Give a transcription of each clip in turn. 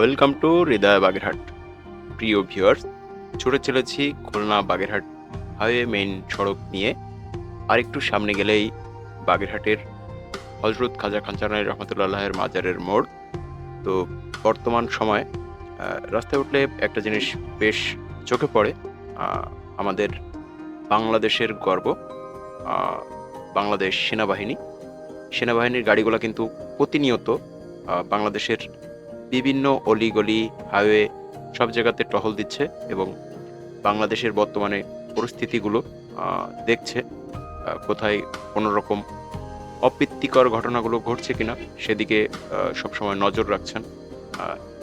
Welcome to হৃদয় বাগেরহাট প্রিয় viewers ছুটে চলেছি খুলনা বাগেরহাট হাইওয়ে মেইন সড়ক নিয়ে। আরেকটু সামনে গেলেই বাগেরহাটের হজরত খাজা খানচানাই রহমতুল্লাহের মাজারের মোড়। তো বর্তমান সময় রাস্তায় উঠলে একটা জিনিস বেশ চোখে পড়ে আমাদের বাংলাদেশের গর্ব বাংলাদেশ সেনাবাহিনী। সেনাবাহিনীর গাড়িগুলো কিন্তু প্রতিনিয়ত বাংলাদেশের বিভিন্ন অলিগলি, হাইওয়ে সব জায়গাতে টহল দিচ্ছে এবং বাংলাদেশের বর্তমানে পরিস্থিতিগুলো দেখছে কোথায় কোনো রকম অপ্রীতিকর ঘটনাগুলো ঘটছে কিনা সেদিকে সবসময় নজর রাখছেন।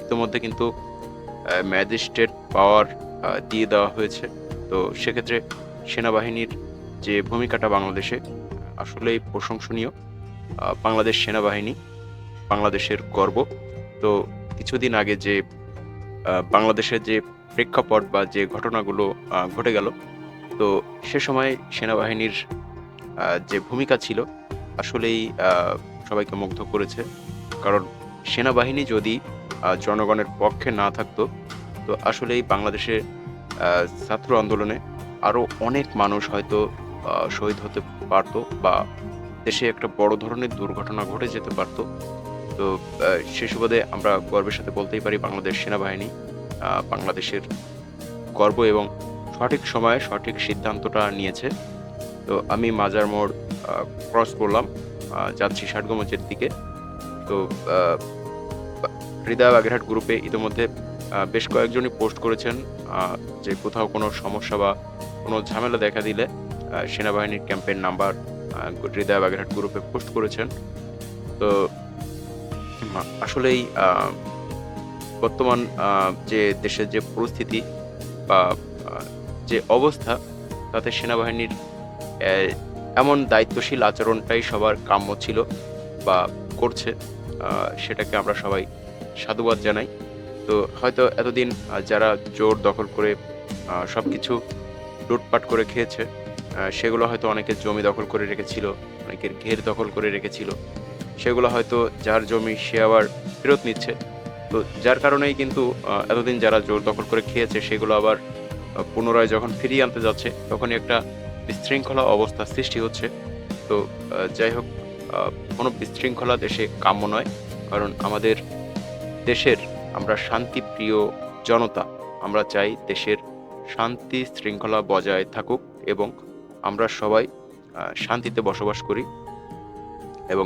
ইতিমধ্যে কিন্তু ম্যাজিস্ট্রেট পাওয়ার দিয়ে দেওয়া হয়েছে। তো সেক্ষেত্রে সেনাবাহিনীর যে ভূমিকাটা বাংলাদেশে, আসলেই প্রশংসনীয়। বাংলাদেশ সেনাবাহিনী, বাংলাদেশের গর্ব। তো কিছুদিন আগে যে বাংলাদেশের যে প্রেক্ষাপট বা যে ঘটনাগুলো ঘটে গেল, তো সে সময় সেনাবাহিনীর যে ভূমিকা ছিল, আসলেই সবাইকে মুগ্ধ করেছে। কারণ সেনাবাহিনী যদি জনগণের পক্ষে না থাকতো, তো আসলেই বাংলাদেশে ছাত্র আন্দোলনে আরও অনেক মানুষ হয়তো শহীদ হতে পারতো বা দেশে একটা বড় ধরনের দুর্ঘটনা ঘটে যেতে পারতো। তো সে সুবাদে আমরা গর্বের সাথে বলতেই পারি বাংলাদেশ সেনাবাহিনী বাংলাদেশের গর্ব এবং সঠিক সময়ে সঠিক সিদ্ধান্তটা নিয়েছে। তো আমি মাজার মোড় ক্রস করলাম যাচ্ছি ষাটগমচের দিকে। তো হৃদয় বাগেরহাট গ্রুপে ইতিমধ্যে বেশ কয়েকজনই পোস্ট করেছেন যে কোথাও কোনো সমস্যা বা কোনো ঝামেলা দেখা দিলে সেনাবাহিনীর ক্যাম্পের নাম্বার হৃদয় বাগেরহাট গ্রুপে পোস্ট করেছেন। তো আসলেই বর্তমান যে দেশের যে পরিস্থিতি বা যে অবস্থা, তাতে সেনাবাহিনীর এমন দায়িত্বশীল আচরণটাই সবার কাম্য ছিল বা করছে সেটাকে আমরা সবাই সাধুবাদ জানাই। তো হয়তো এতদিন যারা জোর দখল করে সব কিছু লুটপাট করে খেয়েছে সেগুলো হয়তো অনেকের জমি দখল করে রেখেছিল, অনেকের ঘের দখল করে রেখেছিল। সেগুলো হয়তো যার জমি সে আবার ফেরত নিচ্ছে। তো যার কারণেই কিন্তু এতদিন যারা জোর দখল করে খেয়েছে, সেগুলো আবার পুনরায় যখন ফিরিয়ে আনতে যাচ্ছে, তখনই একটা বিশৃঙ্খলা অবস্থা সৃষ্টি হচ্ছে। তো যাই হোক কোনো বিশৃঙ্খলা দেশে কাম্য নয়। কারণ আমাদের দেশের আমরা শান্তিপ্রিয় জনতা, আমরা চাই দেশের শান্তি শৃঙ্খলা বজায় থাকুক এবং আমরা সবাই শান্তিতে বসবাস করি এবং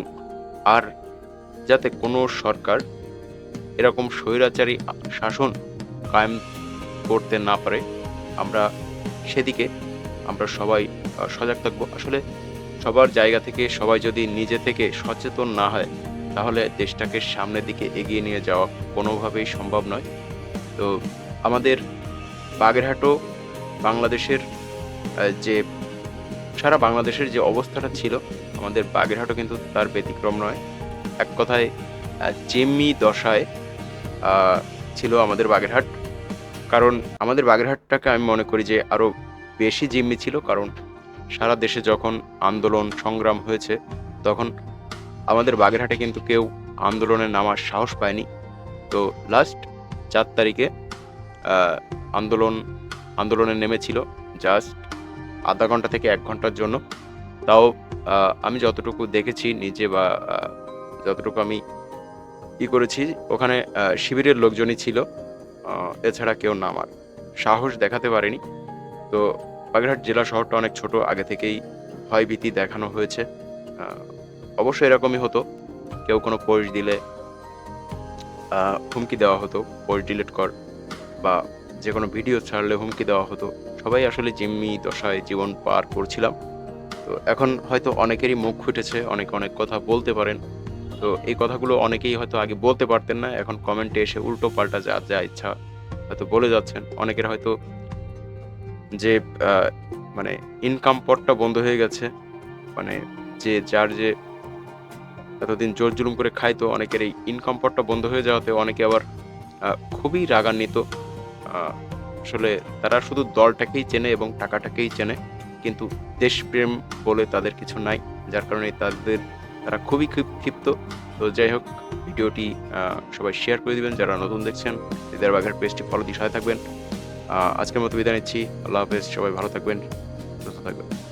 আর যাতে কোনো সরকার এরকম স্বৈরাচারী শাসন কায়েম করতে না পারে, আমরা সেদিকে আমরা সবাই সজাগ থাকব। আসলে সবার জায়গা থেকে সবাই যদি নিজে থেকে সচেতন না হয়, তাহলে দেশটাকে সামনের দিকে এগিয়ে নিয়ে যাওয়া কোনোভাবেই সম্ভব নয়। তো আমাদের বাগেরহাটও বাংলাদেশের যে সারা বাংলাদেশের যে অবস্থাটা ছিল আমাদের বাগেরহাটও কিন্তু তার ব্যতিক্রম নয়। এক কথায় জিম্মি দশায় ছিল আমাদের বাগেরহাট। কারণ আমাদের বাগেরহাটটাকে আমি মনে করি যে আরও বেশি জিম্মি ছিল, কারণ সারা দেশে যখন আন্দোলন, সংগ্রাম হয়েছে, তখন আমাদের বাগেরহাটে কিন্তু কেউ আন্দোলনে নামার সাহস পায়নি। তো লাস্ট চার তারিখে আন্দোলন, আন্দোলনে নেমেছিল জাস্ট আধা ঘণ্টা থেকে এক ঘণ্টার জন্য। তাও আমি যতটুকু দেখেছি নিজে বা যতটুকু আমি ই করেছি, ওখানে শিবিরের লোকজনই ছিল। এছাড়া কেউ নামার সাহস দেখাতে পারেনি। তো বাগেরহাট জেলা শহরটা অনেক ছোট, আগে থেকেই ভয়ভীতি দেখানো হয়েছে। অবশ্যই এরকমই হতো। কেউ কোনো পোস্ট দিলে হুমকি দেওয়া হতো, পোস্ট ডিলিট কর বা যে কোনো ভিডিও ছাড়লে হুমকি দেওয়া হতো। সবাই আসলে জিম্মি, দশায় জীবন পার করছিলাম। তো এখন হয়তো অনেকেরই মুখ ফুটেছে, অনেকে অনেক কথা বলতে পারেন। তো এই কথাগুলো অনেকেই হয়তো আগে বলতে পারতেন না, এখন কমেন্টে এসে উল্টো পাল্টা যা যা ইচ্ছা হয়তো বলে যাচ্ছেন। অনেকের হয়তো যে মানে ইনকাম পথটা বন্ধ হয়ে গেছে মানে যে, যার যে এতদিন জোর জুলুম করে খাইতো, অনেকের এই ইনকাম পথটা বন্ধ হয়ে যাওয়াতে অনেকে আবার খুবই রাগান্বিত। আসলে তারা শুধু দলটাকেই চেনে এবং টাকাটাকেই চেনে। কিন্তু দেশপ্রেম বলে তাদের কিছু নাই, যার কারণে তাদের, তারা খুবই ক্ষিপ- ক্ষিপ্ত। তো যাই হোক, ভিডিওটি সবাই শেয়ার করে দেবেন, যারা নতুন দেখছেন এদের বাঘের পেজটি ফলো দিয়ে সাথে থাকবেন। আজকের মতো বিদায় নিচ্ছি। আল্লাহ হাফেজ, সবাই ভালো থাকবেন, সুস্থ থাকবেন।